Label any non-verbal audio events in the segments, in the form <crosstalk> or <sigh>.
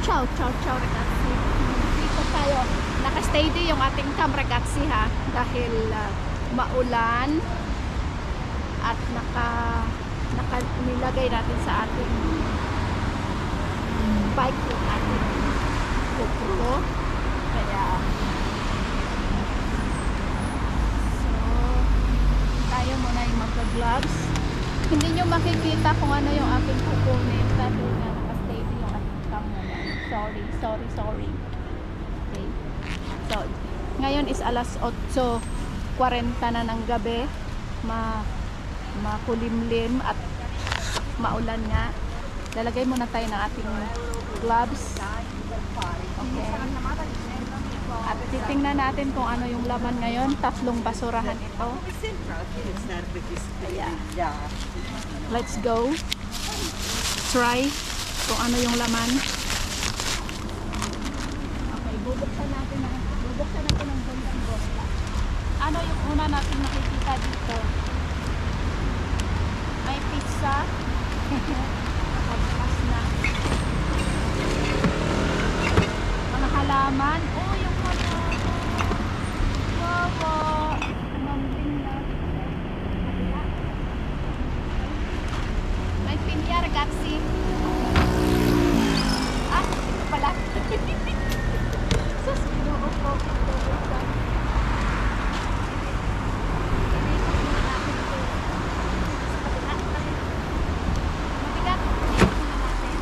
Ciao, ciao, ciao ragazzi. Dito tayo. Naka-steady yung ating cam ragazzi ha. Dahil ah, maulan at naka, naka nilagay natin sa ating bike yung ating GoPro. Kaya so tayo muna yung magka-gloves. Hindi nyo makikita kung ano yung aking kukunin dahil nga naka-steady yung ating cam. Sorry, sorry, sorry. Okay. So, ngayon is alas 8.40 na ng gabi. Ma makulimlim at maulan nga. Lalagay muna tayo ng ating gloves. Okay. At titingnan natin kung ano yung laman ngayon. Tatlong basurahan ito. Ja. Let's go. Try kung ano yung laman. Okay, bubuksan natin na bubuksan natin ng bandang bosta. Ano yung una natin nakikita dito? May pizza. <laughs> Nakabukas na. Mga halaman. Oh, yung mga Wawa. Mambing na. Kabila. May pinya ragazzi. Ah, ito pala. Sus, ginoo ko. Ito, ito. Inikot muna natin ito. Sa kabila. Mabigat. Inikot muna natin.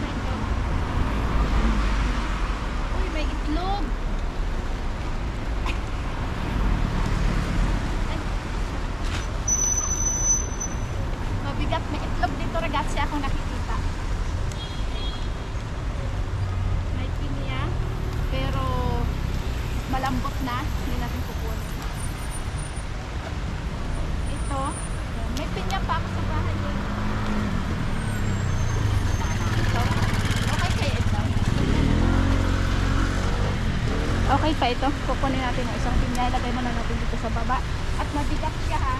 May itlog. Uy, may itlog. Ay, Mabigat may itlog dito ragazzi ako nakikita. May pinya pero malambot na. Hindi natin kukunin. Ito. May pinya pa ako sa bahay. eh. Ito. Okay. Okay pa ito. Kukunin natin yung isang pinya. Ilagay muna natin dito sa baba. At mabigat siya ha.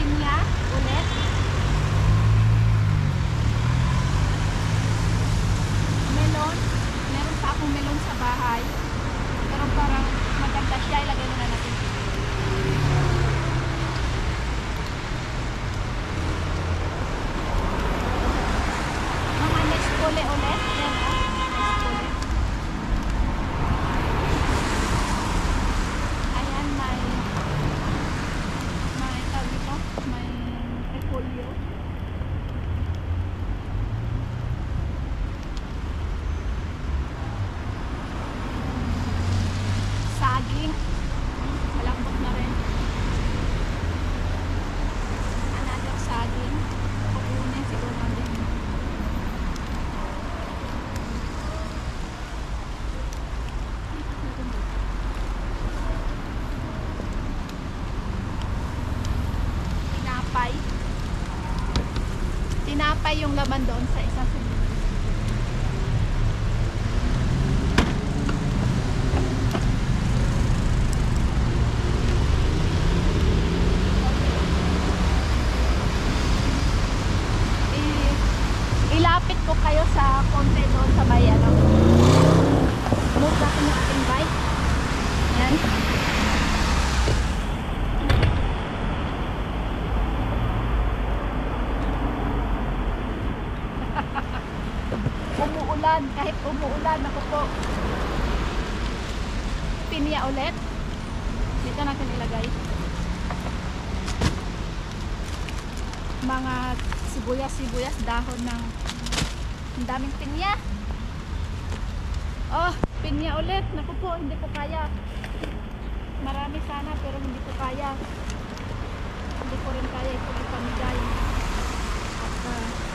Pinya ulit. Melon. Meron pa akong melon sa bahay. Pero parang maganda siya. Ilagay muna natin dito. Mga nespole ulit. Yan o. Nespole. Ayan, may may tawag ito, may repolyo. Saging. Malambot na rin. Another saging. Kukunin siguro din. tinapay. Tinapay yung laman doon sa isang sunod. I- ilapit ko kayo sa konti doon sa may ano. Move natin yung ating bike. Umuulan, ako po. Pinya ulit. Dito natin ilagay. Mga sibuyas-sibuyas, dahon ng ang daming pinya. Oh, pinya ulit. Naku po, hindi ko kaya. Marami sana pero hindi ko kaya. Hindi ko rin kaya ito ipamigay. At ah,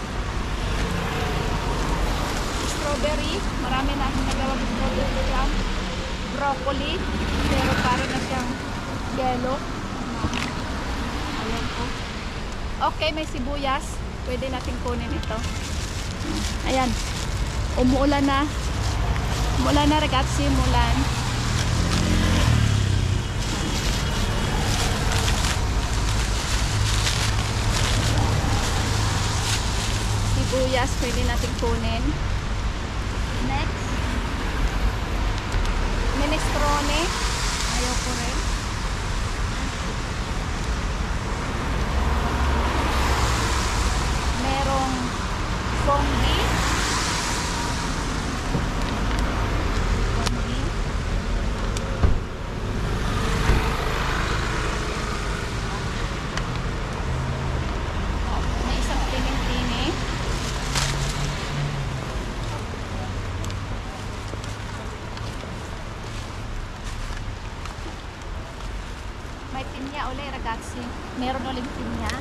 strawberry. Marami na akong nagawang strawberry jam. Broccoli. Pero parang na siyang yellow. Ayan po. Okay, may sibuyas. Pwede natin kunin ito. Ayan. Umuulan na. Umuulan na ragazzi. Umuulan. sibuyas, pwede natin kunin. Minestrone. Ayaw ko rin. Merong fondue. Fondue. Oh, may isang tining-tini. May pinya ragazzi. Meron uling pinya.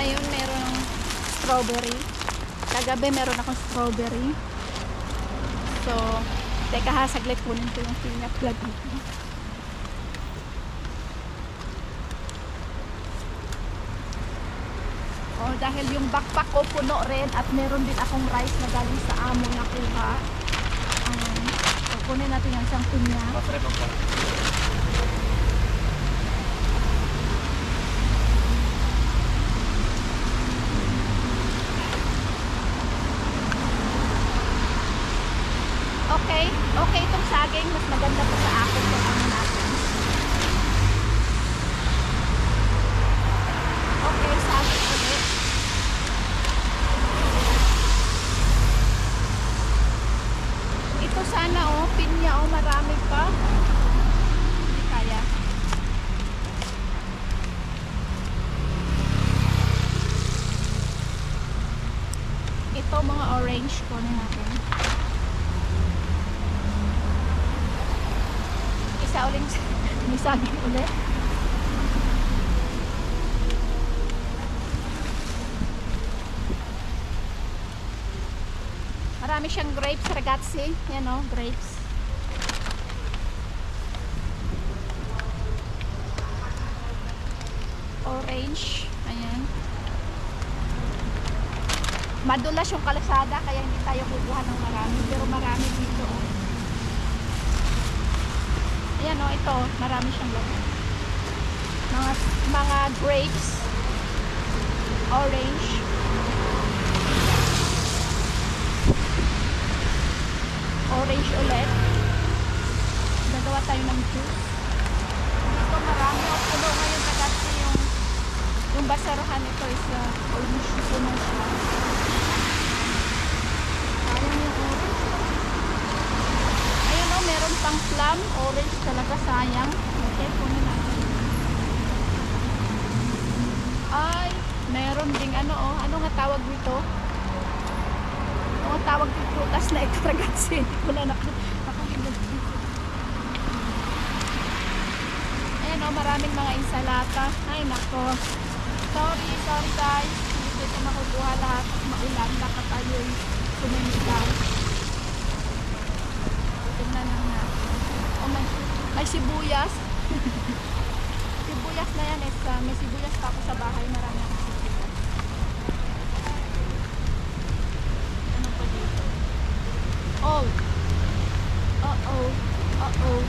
Ayun, meron strawberry. Kagabi meron akong strawberry. So, teka ha, saglit kunin ko yung pinya plug dito. Oh, dahil yung backpack ko puno rin at meron din akong rice na galing sa amo na kuha. Um, so, kunin natin yung isang pinya. Masarap ang parang. Okay, okay itong saging. Mas maganda pa sa akin kung ano natin. Okay, saging ulit. Ito sana oh, pinya oh, marami pa. Hindi kaya. Ito mga orange ko na natin. Isa uling may saging ulit. Marami siyang grapes, ragazzi. Yan o, grapes. Orange. Ayan. Madulas yung kalsada, kaya hindi tayo kukuha ng marami. Pero marami dito. Oh. Ayan o, ito. Marami siyang laman. Mga, mga grapes. Orange. Orange ulit. Gagawa tayo ng juice. Dito marami. O, puno ngayon na kasi yung yung basarahan ito is uh, almost puno siya. Sayang yung orange. Ayun o, meron pang plum. Orange talaga, sayang. Okay, kunin natin. Ay, meron ding ano oh. Ano nga tawag nito? Ano nga tawag ng prutas na? Hindi ko na nak nakahilog dito. Ayan oh, maraming mga insalata. Ay, nako. Sorry, sorry guys. Hindi ko ito makukuha lahat. Maulan, baka tayo'y sumimigaw. Tingnan lang natin. Oh, may, may sibuyas. <laughs> sibuyas na yan. Is, uh, may sibuyas pa ako sa bahay. Marami akong sibuyas. Ano pa dito? Oh! Uh-oh. Uh-oh.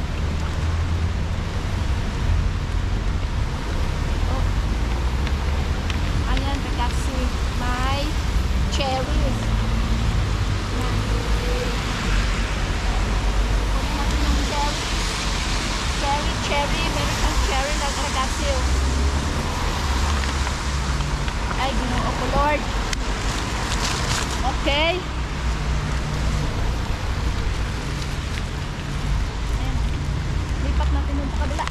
Oh. Ayan, ragazzi. May cherries. Yan. Kunin natin yung cherry. Cherry, cherry. Meron siyang cherry na ragazzi. oh. Ay, ginoo ko, Lord. Okay. Ayan. Lipat natin yung kabila.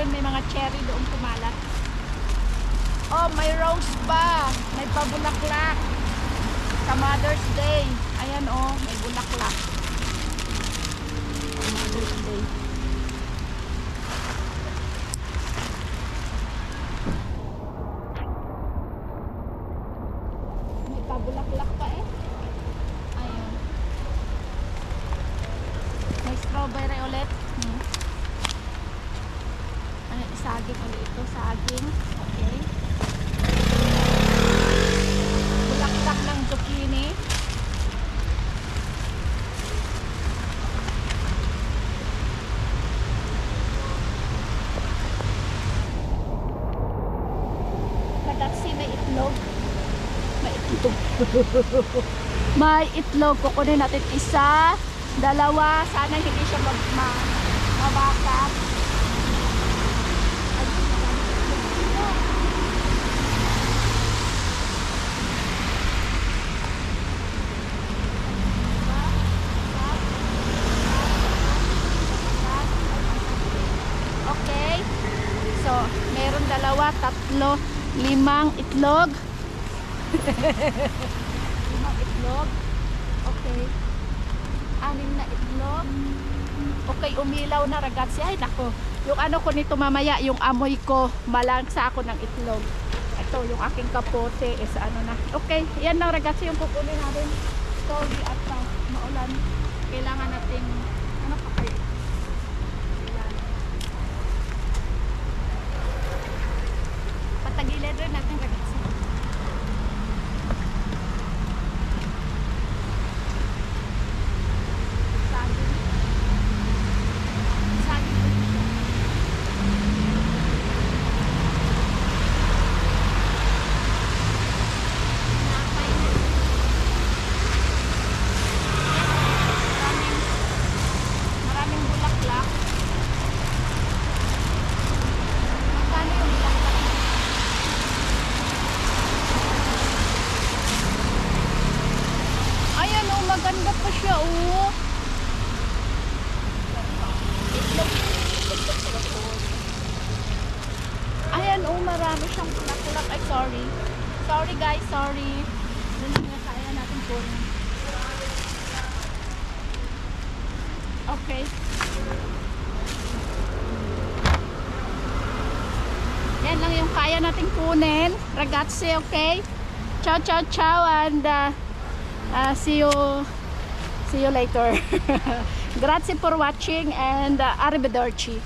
Ayun, may mga cherry doon kumalat. Oh, may rose pa. May pabulaklak. Sa Mother's Day. Ayan oh, may bulaklak. Mother's Day. May pabulaklak pa eh. Ayun. May strawberry ulit. Hmm. Saging ulit ito. Saging. Okay. Bulaklak ng zucchini. Ragazzi, may itlog. May itlog <laughs> May itlog. Kukunin natin isa, dalawa. Sana hindi siya mag ma mabakap. Ayun, maraming itlog. Okay. So, meron dalawa, tatlo, limang itlog. limang itlog. Okay. Anim na itlog. Okay, umilaw na ragazzi. Ay, nako. Yung ano ko nito mamaya, yung amoy ko, malangsa ako ng itlog. Ito, yung aking kapote is ano na. Okay, yan lang ragazzi yung kukunin natin. Sorry at uh, maulan. Kailangan nating, लगी ले तो nothing pa siya oh. Ayan oh, marami siyang bulaklak. Ay, sorry. Sorry guys, sorry. Dun nga kaya natin kunin. Okay. Yan lang yung kaya natin kunin. Ragazzi, okay? Ciao, ciao, ciao. And uh, uh, see you see you later. <laughs> Grazie for watching and uh, arrivederci.